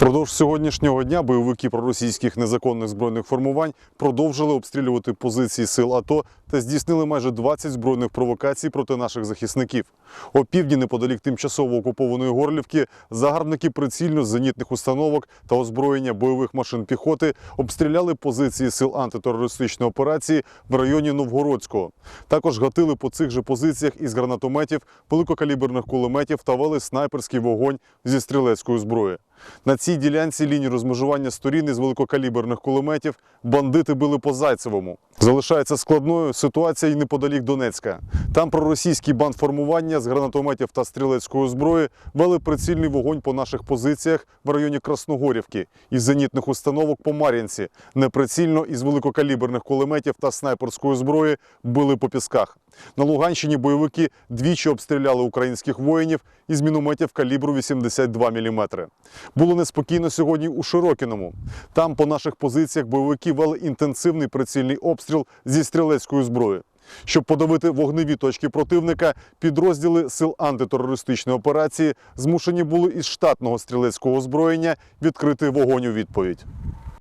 Впродовж сьогоднішнього дня бойовики проросійських незаконних збройних формувань продовжили обстрілювати позиції сил АТО та здійснили майже 20 збройних провокацій проти наших захисників. О півдні, неподалік тимчасово окупованої Горлівки, загарбники прицільно з зенітних установок та озброєння бойових машин піхоти обстріляли позиції сил антитерористичної операції в районі Новгородського. Також гатили по цих же позиціях із гранатометів, великокаліберних кулеметів та вели снайперський вогонь зі стрілецької зброї. На цій ділянці лінії розмежування сторін із великокаліберних кулеметів бандити били по Зайцевому. Залишається складною ситуація і неподалік Донецька. Там проросійські бандформування з гранатометів та стрілецької зброї вели прицільний вогонь по наших позиціях в районі Красногорівки із зенітних установок по Мар'янці. Неприцільно із великокаліберних кулеметів та снайперської зброї били по пісках. На Луганщині бойовики двічі обстріляли українських воїнів із мінометів калібру 82 мм. Було неспокійно сьогодні у Широкіному. Там по наших позиціях бойовики вели інтенсивний прицільний обстріл зі стрілецької зброї. Щоб подавити вогневі точки противника, підрозділи сил антитерористичної операції змушені були із штатного стрілецького озброєння відкрити вогонь у відповідь.